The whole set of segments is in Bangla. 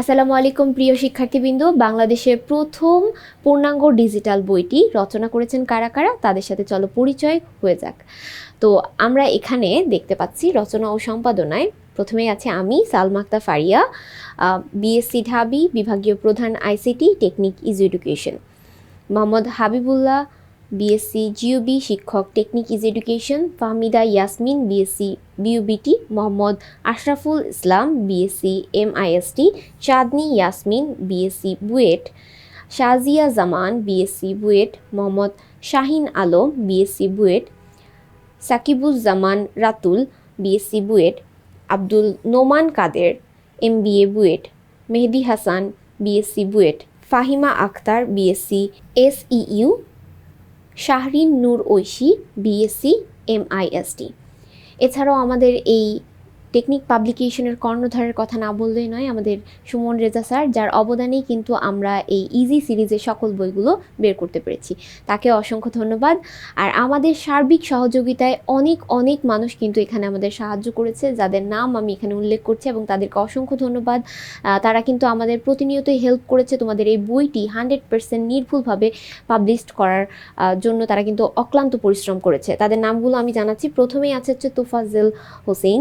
আসসালামু আলাইকুম, প্রিয় শিক্ষার্থীবৃন্দ। বাংলাদেশের প্রথম পূর্ণাঙ্গ ডিজিটাল বইটি রচনা করেছেন কারা কারা? তাদের সাথে চলো পরিচয় হয়ে যাক। তো আমরা এখানে দেখতে পাচ্ছি রচনা ও সম্পাদনায় প্রথমেই আছে আমি সালমাক্তা ফারিয়া বিএসসি ঢাবি, বিভাগীয় প্রধান ICT, technique is education. Mohammad Habibullah BSc GOB শিক্ষক technique is education Fahmida Yasmin BSc BUBT Mohammad Ashraful Islam BSc MIST Chandni Yasmin BSc BUET Shazia Zaman BSc BUET Mohammad Shahin Alam BSc BUET Sakibuzzaman Ratul BSc BUET Abdul Noman Kader M MBA BUET Mehedi Hasan BSc BUET Fahima Akter BSc SEU Shahrin Noor Oishi BSc MIST এছাড়াও আমাদের এই টেকনিক পাবলিকেশনের কর্ণধারের কথা না বললেই নয়, আমাদের সুমন রেজা স্যার, যার অবদানেই কিন্তু আমরা এই ইজি সিরিজের সকল বইগুলো বের করতে পেরেছি। তাকে অসংখ্য ধন্যবাদ। আর আমাদের সার্বিক সহযোগিতায় অনেক অনেক মানুষ কিন্তু এখানে আমাদের সাহায্য করেছে, যাদের নাম আমি এখানে উল্লেখ করছি এবং তাদেরকে অসংখ্য ধন্যবাদ। তারা কিন্তু আমাদের প্রতিনিয়তই হেল্প করেছে তোমাদের এই বইটি হান্ড্রেড পার্সেন্ট নির্ভুলভাবে পাবলিশড করার জন্য তারা কিন্তু অক্লান্ত পরিশ্রম করেছে। তাদের নামগুলো আমি জানাচ্ছি। প্রথমেই আছে হচ্ছে তোফাজ্জেল হোসেন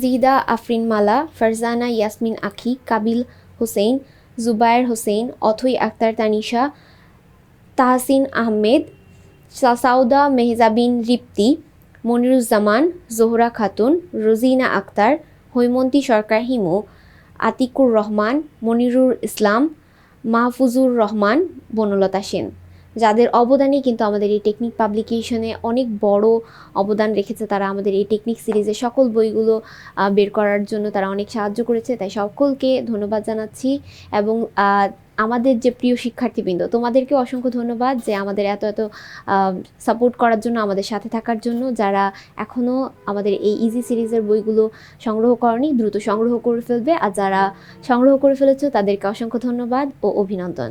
সঞ্জিদা আফরিন মালা, ফারজানা, ইয়াসমিন আখি, কাবিল হোসেন, জুবায়ের হোসেন, অথই আক্তার তানিশা, তাহসিন আহমেদ, সা- সাউদা মেহজাবিন রিপ্তি, মনিরুজ্জামান, জোহরা খাতুন, রোজিনা আক্তার, হৈমন্তী সরকার হিমু, আতিকুর রহমান মনিরুর ইসলাম, মাহফুজুর রহমান, বনলতা সেন। যাদের অবদানে কিন্তু আমাদের এই টেকনিক পাবলিকেশনে অনেক বড় অবদান রেখেছে, তারা আমাদের এই টেকনিক সিরিজের সকল বইগুলো বের করার জন্য তারা অনেক সাহায্য করেছে, তাই সকলকে ধন্যবাদ জানাচ্ছি এবং আমাদের যে প্রিয় শিক্ষার্থীবৃন্দ তোমাদেরকে অসংখ্য ধন্যবাদ যে আমাদের এত এত সাপোর্ট করার জন্য, আমাদের সাথে থাকার জন্য, যারা এখনও আমাদের এই ইজি সিরিজের বইগুলো সংগ্রহ করনি, দ্রুত সংগ্রহ করে ফেলবে, আর যারা সংগ্রহ করে ফেলেছ, তাদেরকে অসংখ্য ধন্যবাদ ও অভিনন্দন।